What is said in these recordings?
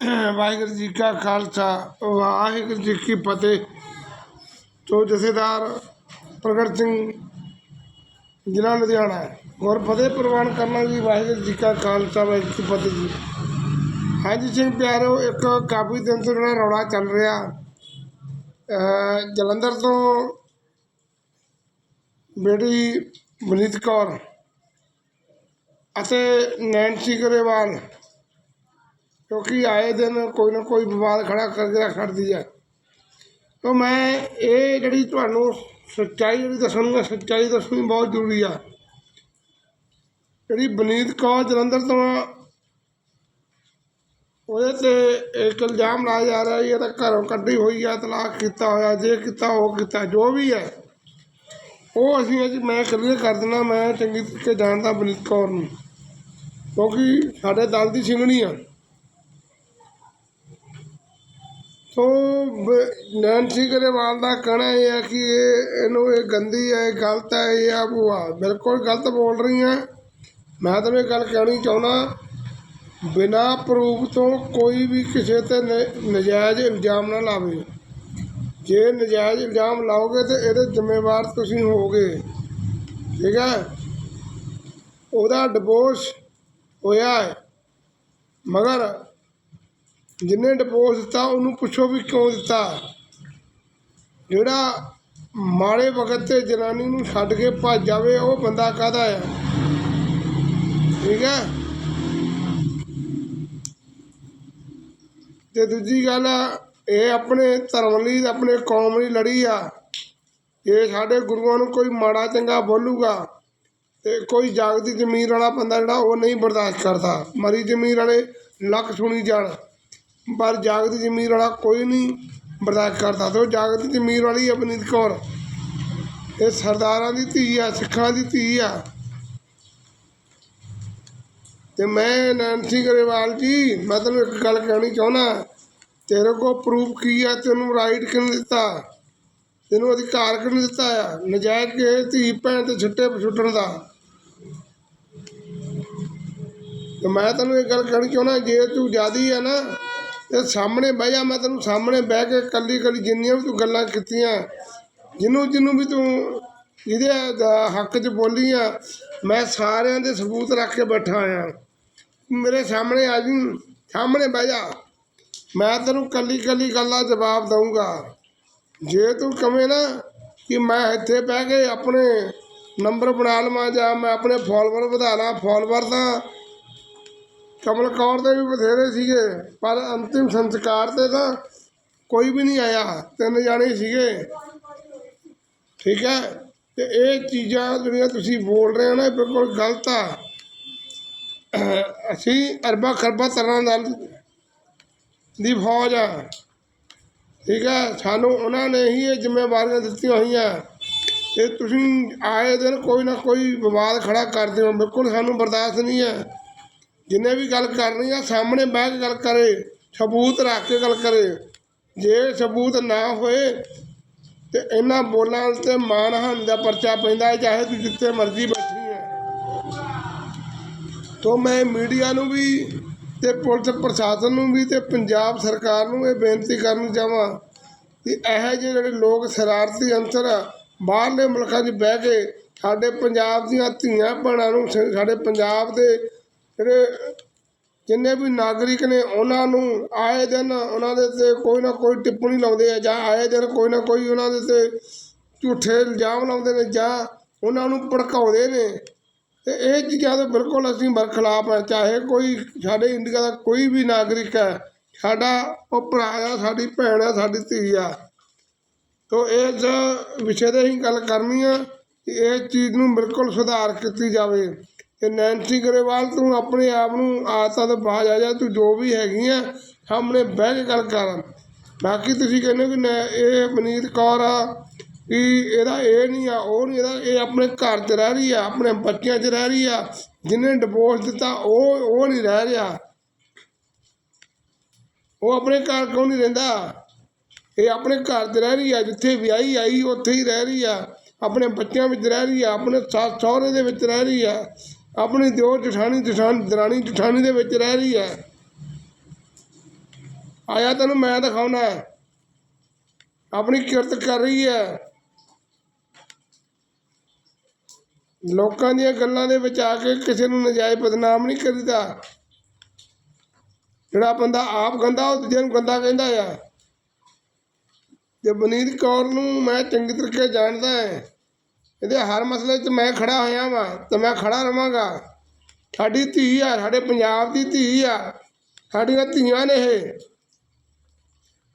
ਵਾਹਿਗੁਰੂ ਜੀ ਕਾ ਖਾਲਸਾ, ਵਾਹਿਗੁਰੂ ਜੀ ਕੀ ਫਤਿਹ। ਤੋਂ ਜਥੇਦਾਰ ਪ੍ਰਗਟ ਸਿੰਘ ਜ਼ਿਲ੍ਹਾ ਲੁਧਿਆਣਾ ਔਰ ਫਤਿਹ ਪ੍ਰਵਾਨ ਕਰਨਾ ਜੀ ਵਾਹਿਗੁਰੂ ਜੀ ਕਾ ਖਾਲਸਾ, ਵਾਹਿਗੁਰੂ ਜੀ ਕੀ ਫਤਿਹ ਜੀ। ਹਾਂਜੀ ਸਿੰਘ ਪਿਆਰੋ, ਇੱਕ ਕਾਫੀ ਦਿਨ ਤੋਂ ਜਿਹੜਾ ਰੌਲਾ ਚੱਲ ਰਿਹਾ ਜਲੰਧਰ ਤੋਂ ਬੇਟੀ ਮਨੀਤ ਕੌਰ ਅਤੇ ਨੈਂਸੀ ਗਰੇਵਾਲ ਕਿਉਂਕਿ ਆਏ ਦਿਨ ਕੋਈ ਨਾ ਕੋਈ ਵਿਵਾਦ ਖੜਾ ਕਰਕੇ ਰੱਖ ਖੜਦੀ ਹੈ। ਤਾਂ ਮੈਂ ਇਹ ਜਿਹੜੀ ਤੁਹਾਨੂੰ ਸੱਚਾਈ ਜਿਹੜੀ ਦੱਸਣੀ ਹੈ, ਸੱਚਾਈ ਦੱਸਣੀ ਬਹੁਤ ਜ਼ਰੂਰੀ ਆ। ਜਿਹੜੀ ਬਨੀਤ ਕੌਰ ਜਲੰਧਰ ਤੋਂ ਉਹਦੇ ਤੇ ਇੱਕ ਇਲਜ਼ਾਮ ਲਾਇਆ ਜਾ ਰਿਹਾ ਇਹ ਤਾਂ ਘਰੋਂ ਕੱਢੀ ਹੋਈ ਆ, ਤਲਾਕ ਕੀਤਾ ਹੋਇਆ, ਜੇ ਕੀਤਾ, ਉਹ ਕੀਤਾ, ਜੋ ਵੀ ਹੈ। ਉਹ ਅਸੀਂ ਅੱਜ ਮੈਂ ਕਲੀਅਰ ਕਰ ਦਿੰਦਾ, ਮੈਂ ਚੰਗੀ ਤਰੀਕੇ ਜਾਣਦਾ ਬਨੀਤ ਕੌਰ ਨੂੰ। ਕਿਉਂਕਿ ਸਾਡੇ ਦਲ ਦੀ ਸਿੰਘਣੀ ਆ। ਸੋ ਬ- ਗਰੇਵਾਲ ਦਾ ਕਹਿਣਾ ਇਹ ਹੈ ਕਿ ਇਹ, ਇਹਨੂੰ ਇਹ ਗੰਦੀ ਹੈ, ਇਹ ਗਲਤ ਹੈ, ਇਹ ਆ ਉਹ ਆ ਬਿਲਕੁਲ ਗਲਤ ਬੋਲ ਰਹੀ ਹੈ। ਮੈਂ ਤੁਹਾਨੂੰ ਇਹ ਗੱਲ ਕਹਿਣੀ ਚਾਹੁੰਦਾ, ਬਿਨਾਂ ਪ੍ਰੂਫ ਤੋਂ ਕੋਈ ਵੀ ਕਿਸੇ ਤੇ ਨ- ਨਜਾਇਜ਼ ਇਲਜ਼ਾਮ ਨਾ ਲਾਵੇ। ਜੇ ਨਜਾਇਜ਼ ਇਲਜ਼ਾਮ ਲਾਓਗੇ ਤੇ ਇਹਦੇ ਜ਼ਿੰਮੇਵਾਰ ਤੁਸੀਂ ਹੋਗੇ ਠੀਕ ਹੈ? ਉਹਦਾ ਡਿਵੋਰਸ ਹੋਇਆ ਹੈ। ਮਗਰ ਜਿਹਨੇ ਡਿਵੋਰਸ ਦਿੱਤਾ, ਉਹਨੂੰ ਪੁੱਛੋ ਵੀ ਕਿਉਂ ਦਿੱਤਾ। ਜਿਹੜਾ ਮਾੜੇ ਵਕਤ ਤੇ ਜਨਾਨੀ ਨੂੰ ਛੱਡ ਕੇ ਭੱਜ ਜਾਵੇ, ਉਹ ਬੰਦਾ ਕਾਹਦਾ ਆ? ਠੀਕ ਹੈ? ਤੇ ਦੂਜੀ ਗੱਲ, ਇਹ ਆਪਣੇ ਧਰਮ ਲਈ, ਆਪਣੇ ਕੌਮ ਲਈ ਲੜੀ ਆ। ਇਹ ਸਾਡੇ ਗੁਰੂਆਂ ਨੂੰ ਕੋਈ ਮਾੜਾ, ਚੰਗਾ ਬੋਲੂਗਾ, ਤੇ ਕੋਈ ਜਾਗਦੀ ਜ਼ਮੀਰ ਵਾਲਾ ਬੰਦਾ ਜਿਹੜਾ, ਉਹ ਨਹੀਂ ਬਰਦਾਸ਼ਤ ਕਰਦਾ। ਮਰੀ ਜ਼ਮੀਰ ਵਾਲੇ ਲੱਖ ਸੁਣੀ ਜਾਣ। ਪਰ ਜਾਗਦੀ ਜ਼ਮੀਰ ਵਾਲਾ ਕੋਈ ਨਹੀਂ ਬਰਦਾਸ਼ਤ ਕਰਦਾ ਤੇ ਉਹ ਜਾਗਦੀ ਜ਼ਮੀਰ ਵਾਲੀ ਅਵਨੀਤ ਕੌਰ। ਇਹ ਸਰਦਾਰਾਂ ਦੀ ਧੀ ਆ, ਸਿੱਖਾਂ ਦੀ ਧੀ ਆ। ਤੇ ਮੈਂ ਨੈਂਸੀ ਗਰੇਵਾਲ ਜੀ, ਮੈਂ ਤੈਨੂੰ ਇੱਕ ਗੱਲ ਕਹਿਣੀ ਚਾਹੁੰਦਾ ਤੇਰੇ ਕੋਲ ਪ੍ਰੂਫ ਕੀ ਆ? ਤੈਨੂੰ ਰਾਈਟ ਕਿਹਨੇ ਦਿੱਤਾ? ਤੈਨੂੰ ਅਧਿਕਾਰ ਕਿਹਨੇ ਦਿੱਤਾ ਆ? ਨਜਾਇਜ਼ ਕੇ ਧੀ, ਭੈਣ ਤੇ ਛਿੱਟੇ ਛੁੱਟਣ ਦਾ। ਤੇ ਮੈਂ ਤੈਨੂੰ ਇਹ ਗੱਲ ਕਹਿਣੀ ਚਾਹੁੰਦਾ ਜੇ ਤੂੰ ਜਿਆਦੀ ਆ ਨਾ ਤੇ ਸਾਹਮਣੇ ਬਹਿ ਜਾ, ਮੈਂ ਤੈਨੂੰ ਸਾਹਮਣੇ ਬਹਿ ਕੇ ਕੱਲੀ ਕੱਲੀ ਜਿੰਨੀਆਂ ਵੀ ਤੂੰ ਗੱਲਾਂ ਕੀਤੀਆਂ ਜਿਹਨੂੰ ਜਿਹਨੂੰ ਵੀ ਤੂੰ ਇਹਦੇ ਹੱਕ 'ਚ ਬੋਲੀ ਆ ਮੈਂ ਸਾਰਿਆਂ ਦੇ ਸਬੂਤ ਰੱਖ ਕੇ ਬੈਠਾ ਆ। ਮੇਰੇ ਸਾਹਮਣੇ ਆ ਜੀ, ਸਾਹਮਣੇ ਬਹਿ ਜਾ। ਮੈਂ ਤੈਨੂੰ ਕੱਲੀ ਕੱਲੀ ਗੱਲ ਦਾ ਜਵਾਬ ਦਊਂਗਾ। ਜੇ ਤੂੰ ਕਵੇਂ ਨਾ ਕਿ ਮੈਂ ਇੱਥੇ ਬਹਿ ਕੇ ਆਪਣੇ ਨੰਬਰ ਬਣਾ ਲਵਾਂ ਜਾਂ ਮੈਂ ਆਪਣੇ ਫਾਲੋਵਰ ਵਧਾ ਲਾਂ ਫਾਲੋਵਰ ਤਾਂ ਕਮਲ ਕੌਰ ਦੇ ਵੀ ਬਥੇਰੇ ਸੀਗੇ, ਪਰ ਅੰਤਿਮ ਸੰਸਕਾਰ ਤੇ ਤਾਂ ਕੋਈ ਵੀ ਨਹੀਂ ਆਇਆ, ਤਿੰਨ ਜਾਣੇ ਸੀਗੇ। ਠੀਕ ਹੈ? ਤੇ ਇਹ ਚੀਜ਼ਾਂ ਜਿਹੜੀਆਂ ਤੁਸੀਂ ਬੋਲ ਰਹੇ ਹੋ ਨਾ, ਇਹ ਬਿਲਕੁਲ ਗਲਤ ਆ। ਅਸੀਂ ਅਰਬਾ ਖਰਬਾ ਤਰ੍ਹਾਂ ਨਾਲ ਦੀ ਫੌਜ ਆ। ਠੀਕ ਹੈ? ਸਾਨੂੰ ਉਹਨਾਂ ਨੇ ਹੀ ਇਹ ਜ਼ਿੰਮੇਵਾਰੀਆਂ ਦਿੱਤੀਆਂ ਹੋਈਆਂ। ਤੇ ਤੁਸੀਂ ਆਏ ਦਿਨ ਕੋਈ ਨਾ ਕੋਈ ਵਿਵਾਦ ਖੜਾ ਕਰਦੇ ਹੋ ਬਿਲਕੁਲ ਸਾਨੂੰ ਬਰਦਾਸ਼ਤ ਨਹੀਂ ਹੈ। ਜਿੰਨੇ ਵੀ ਗੱਲ ਕਰਨੀ ਆ ਸਾਹਮਣੇ ਬਹਿ ਕੇ ਗੱਲ ਕਰੇ ਸਬੂਤ ਰੱਖ ਕੇ ਗੱਲ ਕਰੇ। ਜੇ ਸਬੂਤ ਨਾ ਹੋਏ ਤੇ ਇਹਨਾਂ ਬੋਲਾਂ ਤੇ ਮਾਨਹਾਨ ਦਾ ਪਰਚਾ ਪੈਂਦਾ ਹੈ, ਚਾਹੇ ਤੂੰ ਜਿੱਥੇ ਮਰਜ਼ੀ ਬੈਠੀ ਹੈ। ਤੋਂ ਮੈਂ ਮੀਡੀਆ ਨੂੰ ਵੀ ਤੇ ਪੁਲਿਸ ਪ੍ਰਸ਼ਾਸਨ ਨੂੰ ਵੀ ਤੇ ਪੰਜਾਬ ਸਰਕਾਰ ਨੂੰ ਇਹ ਬੇਨਤੀ ਕਰਨੀ ਚਾਹਾਂ ਕਿ ਇਹੋ ਜਿਹੇ ਜਿਹੜੇ ਲੋਕ ਸ਼ਰਾਰਤੀ ਅੰਸਰ ਆ, ਬਾਹਰਲੇ ਮੁਲਕਾਂ 'ਚ ਬਹਿ ਕੇ ਸਾਡੇ ਪੰਜਾਬ ਦੀਆਂ ਧੀਆਂ ਭੈਣਾਂ ਨੂੰ ਸਾਡੇ ਪੰਜਾਬ ਦੇ ਜਿਹੜੇ ਜਿੰਨੇ ਵੀ ਨਾਗਰਿਕ ਨੇ ਉਹਨਾਂ ਨੂੰ ਆਏ ਦਿਨ ਉਹਨਾਂ ਦੇ ਤੇ ਕੋਈ ਨਾ ਕੋਈ ਟਿੱਪਣੀ ਲਾਉਂਦੇ ਆ ਜਾਂ ਆਏ ਦਿਨ ਕੋਈ ਨਾ ਕੋਈ ਉਹਨਾਂ ਦੇ ਤੇ ਝੂਠੇ ਇਲਜ਼ਾਮ ਲਾਉਂਦੇ ਨੇ ਜਾਂ ਉਹਨਾਂ ਨੂੰ ਭੜਕਾਉਂਦੇ ਨੇ, ਤੇ ਇਹ ਚੀਜ਼ਾਂ ਤੋਂ ਬਿਲਕੁਲ ਅਸੀਂ ਬਰਖਲਾਫ ਹਾਂ ਚਾਹੇ ਕੋਈ ਸਾਡੇ ਇੰਡੀਆ ਦਾ ਕੋਈ ਵੀ ਨਾਗਰਿਕ ਹੈ, ਸਾਡਾ ਉਹ ਭਰਾ ਆ, ਸਾਡੀ ਭੈਣ ਆ, ਸਾਡੀ ਧੀ ਆ। ਤੋ ਇਸ ਵਿਸ਼ੇ 'ਤੇ ਹੀ ਗੱਲ ਕਰਨੀ ਆ ਕਿ ਇਹ ਚੀਜ਼ ਨੂੰ ਬਿਲਕੁਲ ਸੁਧਾਰ ਕੀਤੀ ਜਾਵੇ। ਤੇ ਨੈਂਸੀ ਗਰੇਵਾਲ, ਤੂੰ ਆਪਣੇ ਆਪ ਨੂੰ ਆਦਤਾਂ ਤੋਂ ਬਾਹਰ ਆ ਜਾ, ਤੂੰ ਜੋ ਵੀ ਹੈਗੀ ਆ ਸਾਹਮਣੇ ਬਹਿ ਕੇ ਗੱਲ ਕਰ। ਬਾਕੀ ਤੁਸੀਂ ਕਹਿੰਦੇ ਹੋ ਕਿ ਇਹ ਮਨੀਤ ਕੌਰ ਆ, ਕਿ ਇਹਦਾ ਇਹ ਨਹੀਂ ਆ, ਉਹ ਨਹੀਂ ਇਹਦਾ, ਇਹ ਆਪਣੇ ਘਰ 'ਚ ਰਹਿ ਰਹੀ ਆ, ਆਪਣੇ ਬੱਚਿਆਂ 'ਚ ਰਹਿ ਰਹੀ ਆ, ਜਿਹਨੇ ਡਿਵੋਰਸ ਦਿੱਤਾ, ਉਹ ਉਹ ਨਹੀਂ ਰਹਿ ਰਿਹਾ। ਉਹ ਆਪਣੇ ਘਰ ਕਿਉਂ ਨਹੀਂ ਰਹਿੰਦਾ? ਇਹ ਆਪਣੇ ਘਰ 'ਚ ਰਹਿ ਰਹੀ ਆ, ਜਿੱਥੇ ਵਿਆਹੀ ਆਈ, ਉੱਥੇ ਹੀ ਰਹਿ ਰਹੀ ਆ, ਆਪਣੇ ਬੱਚਿਆਂ ਵਿੱਚ ਰਹਿ ਰਹੀ ਆ, ਆਪਣੇ ਸੱਸ ਸਹੁਰੇ ਦੇ ਵਿੱਚ ਰਹਿ ਰਹੀ ਆ। ਆਪਣੀ ਦਿਓਰ ਜਠਾਣੀ ਜਠਾਣੀ, ਦਰਾਣੀ, ਜਠਾਣੀ ਦੇ ਵਿੱਚ ਰਹਿ ਰਹੀ ਹੈ। ਆਇਆ ਤੈਨੂੰ ਮੈਂ ਦਿਖਾਉਣਾ ਆਪਣੀ ਕਿਰਤ ਕਰ ਰਹੀ ਹੈ। ਲੋਕਾਂ ਦੀਆਂ ਗੱਲਾਂ ਦੇ ਵਿੱਚ ਆ ਕੇ ਕਿਸੇ ਨੂੰ ਨਜਾਇਜ਼ ਬਦਨਾਮ ਨਹੀਂ ਕਰੀਦਾ। ਜਿਹੜਾ ਬੰਦਾ ਆਪ ਗੰਦਾ, ਉਹ ਦੂਜੇ ਨੂੰ ਗੰਦਾ ਕਹਿੰਦਾ ਆ। ਤੇ ਬਨੀਤ ਕੌਰ ਨੂੰ ਮੈਂ ਚੰਗੀ ਤਰੀਕੇ ਜਾਣਦਾ ਹੈ ਇਹਦੇ ਹਰ ਮਸਲੇ 'ਚ ਮੈਂ ਖੜਾ ਹੋਇਆ ਵਾਂ ਤੇ ਮੈਂ ਖੜਾ ਰਵਾਂਗਾ। ਸਾਡੀ ਧੀ ਆ, ਸਾਡੇ ਪੰਜਾਬ ਦੀ ਧੀ ਆ, ਸਾਡੀਆਂ ਧੀਆਂ ਨੇ ਇਹ।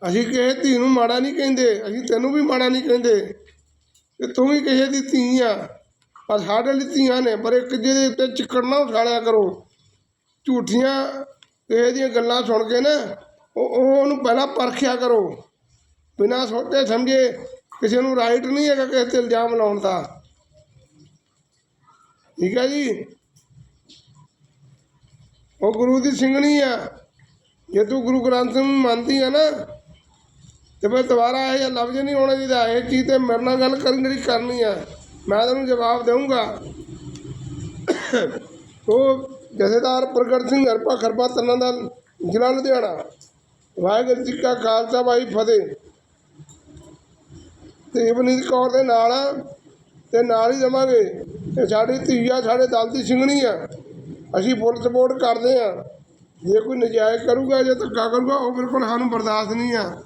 ਅਸੀਂ ਕਿਸੇ ਧੀ ਨੂੰ ਮਾੜਾ ਨਹੀਂ ਕਹਿੰਦੇ, ਅਸੀਂ ਤੈਨੂੰ ਵੀ ਮਾੜਾ ਨਹੀਂ ਕਹਿੰਦੇ। ਤੇ ਤੂੰ ਵੀ ਕਿਸੇ ਦੀ ਧੀ ਆ, ਪਰ ਸਾਡੇ ਲਈ ਧੀਆਂ ਨੇ, ਪਰ ਇੱਕ ਜਿਹਦੇ ਉੱਤੇ ਚਿੱਕੜ ਨਾ ਉਠਾਲਿਆ ਕਰੋ। ਝੂਠੀਆਂ ਕਿਸੇ ਦੀਆਂ ਗੱਲਾਂ ਸੁਣ ਕੇ ਨਾ ਉਹ ਉਹਨੂੰ ਪਹਿਲਾਂ ਪਰਖਿਆ ਕਰੋ। ਬਿਨਾਂ ਸੋਚੇ ਸਮਝੇ ਕਿਸੇ ਨੂੰ ਰਾਈਟ ਨਹੀਂ ਹੈਗਾ ਕਿਸੇ ਤੇ ਇਲਜ਼ਾਮ ਲਾਉਣ ਦਾ। ਠੀਕ ਹੈ ਜੀ? ਉਹ ਗੁਰੂ ਦੀ ਸਿੰਘਣੀ ਆ। ਜੇ ਤੂੰ ਗੁਰੂ ਗ੍ਰੰਥ ਨੂੰ ਮੰਨਦੀ ਆ ਨਾ, ਤੇ ਫਿਰ ਦੁਬਾਰਾ ਇਹ ਜਿਹਾ ਲਫ਼ਜ਼ ਨਹੀਂ ਹੋਣਾ ਚਾਹੀਦਾ। ਇਹ ਚੀਜ਼ ਤੇ ਮੇਰੇ ਨਾਲ ਗੱਲ ਕਰਨ ਜਿਹੜੀ ਕਰਨੀ ਆ, ਮੈਂ ਤੈਨੂੰ ਜਵਾਬ ਦੇਵਾਂਗਾ ਉਹ ਜਥੇਦਾਰ ਪ੍ਰਗਟ ਸਿੰਘ ਹਰਪਾ ਖਰਪਾ ਤੰਨਾ ਦਾ ਜ਼ਿਲ੍ਹਾ ਲੁਧਿਆਣਾ। ਵਾਹਿਗੁਰੂ ਜੀ ਕਾ ਖਾਲਸਾ ਭਾਈ ਫਤਿਹ। ਤੇ ਇਬਨੀਤ ਕੌਰ ਦੇ ਨਾਲ ਆ, ਤੇ ਨਾਲ ਹੀ ਦੇਵਾਂਗੇ ਤੇ ਸਾਡੀ ਧੀ ਆ, ਸਾਡੇ ਦਲ ਦੀ ਸਿੰਘਣੀ ਆ। ਅਸੀਂ ਫੁੱਲ ਸਪੋਰਟ ਕਰਦੇ ਆ। ਜੇ ਕੋਈ ਨਜਾਇਜ਼ ਕਰੂਗਾ, ਜੇ ਧੱਕਾ ਕਰੂਗਾ, ਉਹ ਬਿਲਕੁਲ ਸਾਨੂੰ ਬਰਦਾਸ਼ਤ ਨਹੀਂ ਆ।